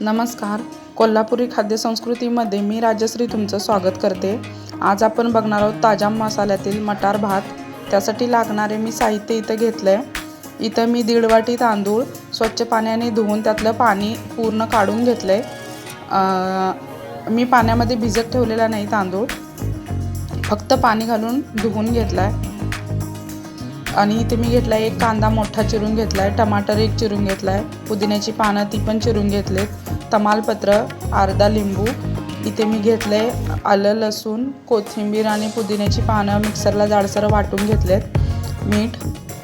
नमस्कार. कोल्हापुरी खाद्यसंस्कृतीमध्ये मी राजश्री तुमचं स्वागत करते. आज आपण बघणार आहोत ताज्या मसाल्यातील मटार भात. त्यासाठी लागणारे मी साहित्य इथं घेतलं आहे इथं मी दीड वाटी तांदूळ स्वच्छ पाण्याने धुवून त्यातलं पाणी पूर्ण काढून घेतलं आहे मी पाण्यामध्ये भिजत ठेवलेला नाही तांदूळ. फक्त पाणी घालून धुवून घेतला आहे आणि इथे मी घेतला आहे एक कांदा मोठा चिरून घेतला आहे टमाटर एक चिरून घेतला आहे पुदिन्याची पानं ती पण चिरून घेतलेत तमालपत्र अर्धा लिंबू इथे मी घेतलं आहे आलं लसूण कोथिंबीर आणि पुदिन्याची पानं मिक्सरला जाडसर वाटून घेतलेत मीठ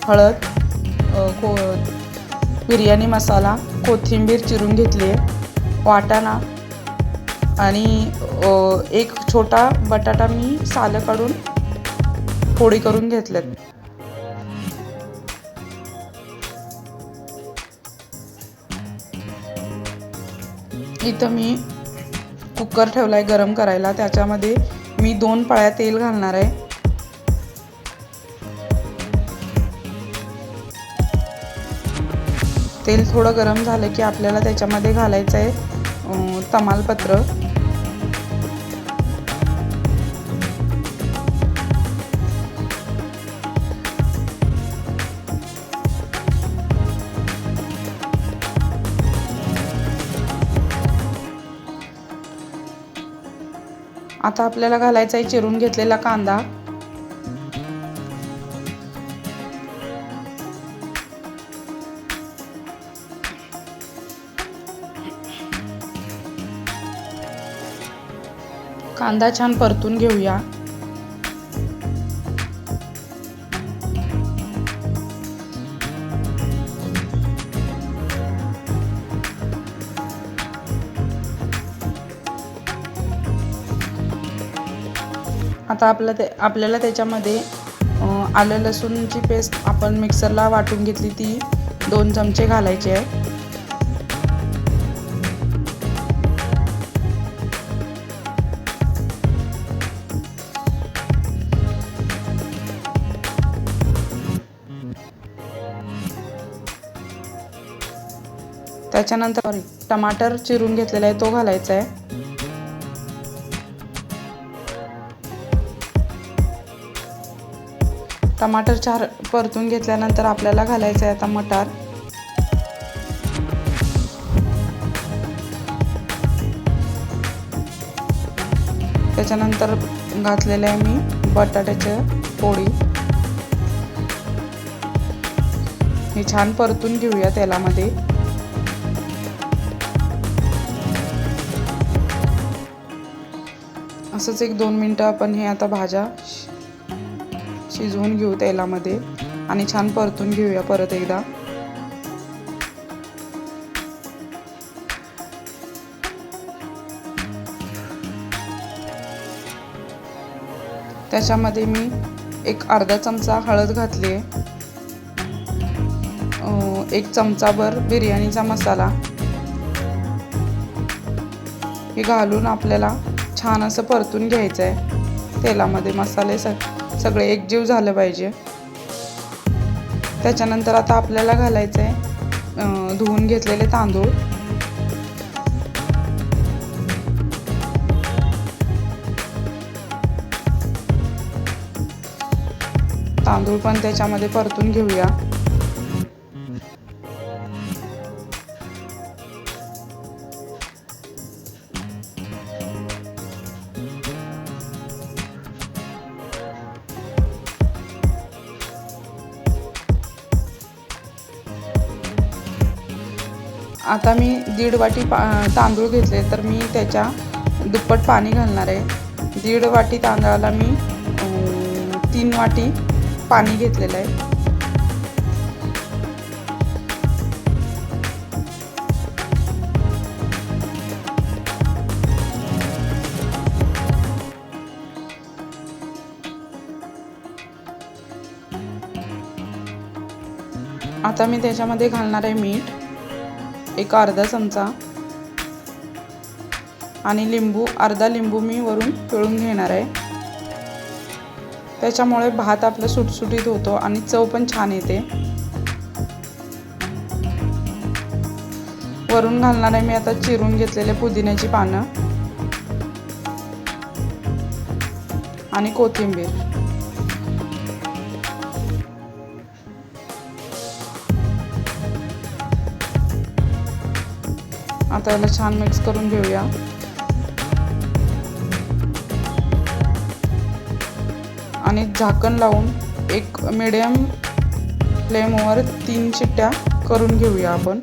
हळद को बिर्याणी मसाला कोथिंबीर चिरून घेतली आहे वाटाणा आणि एक छोटा बटाटा मी सालं काढून पोळी करून घेतलेत. इथं मी कुकर ठेवला आहे गरम करायला. त्याच्यामध्ये मी दोन पाळ्या तेल घालणार आहे. तेल थोडं गरम झालं की आपल्याला त्याच्यामध्ये घालायचं आहे तमालपत्र. आता आपल्याला घालायचा आहे चिरून घेतलेला कांदा. कांदा छान परतून घेऊया. आता आपलं ते आपल्याला त्याच्यामध्ये आलं लसूणची पेस्ट आपण मिक्सरला वाटून घेतली ती दोन चमचे घालायचे आहे त्याच्यानंतर टमाटर चिरून घेतलेला आहे तो घालायचा आहे. टमाटर चार परतून घेतल्यानंतर आपल्याला घालायचं आहे आता मटार. त्याच्यानंतर घातलेलं आहे मी बटाट्याच्या पोळी. हे छान परतून घेऊया तेलामध्ये. असंच एक दोन मिनटं आपण हे आता भाज्या शिजवून घेऊ तेलामध्ये आणि छान परतून घेऊया परत एकदा. त्याच्यामध्ये मी एक अर्धा चमचा हळद घातली आहे. एक चमचाभर बिर्याणीचा मसाला. हे घालून आपल्याला छान असं परतून घ्यायचं आहे तेलामध्ये मसाले सगळे एकजीव झालं पाहिजे. त्याच्यानंतर आता आपल्याला घालायचं आहे धुवून घेतलेले तांदूळ. तांदूळ पण त्याच्यामध्ये परतून घेऊया. आता मी दीड वाटी पा तांदूळ घेतले तर मी त्याच्या दुप्पट पाणी घालणार आहे. दीड वाटी तांदळाला मी तीन वाटी पाणी घेतलेलं आहे. आता मी त्याच्यामध्ये घालणार आहे मीठ. एक अर्धा चमचा. आणि लिंबू अर्धा लिंबू मी वरून पिळून घेणार आहे. त्याच्यामुळे भात आपलं सुटसुटीत होतो आणि चव पण छान येते. वरून घालणार आहे मी आता चिरून घेतलेले पुदिन्याची पानं आणि कोथिंबीर. आता याला छान मिक्स करून घेऊया. आणि झाकण लावून एक मिडियम फ्लेमवर तीन शिट्ट्या करून घेऊया आपण.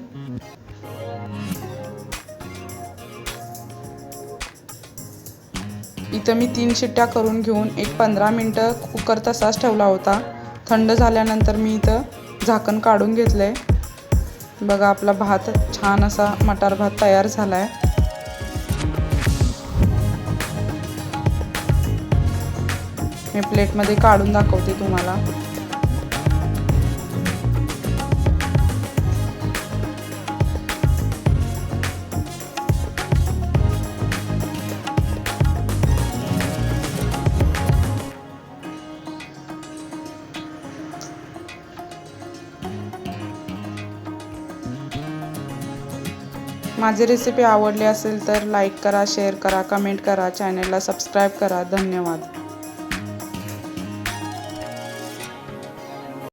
इथं मी तीन शिट्ट्या करून घेऊन एक पंधरा मिनटं कुकर तसाच ठेवला होता. थंड झाल्यानंतर मी इथं झाकण काढून घेतलं आहे बघा आपला भात छान असा मटार भात तयार झाला आहे मी प्लेटमध्ये काढून दाखवते तुम्हाला. माझी रेसिपी आवडली असेल तर लाईक करा शेअर करा कमेंट करा चॅनलला सबस्क्राईब करा. धन्यवाद.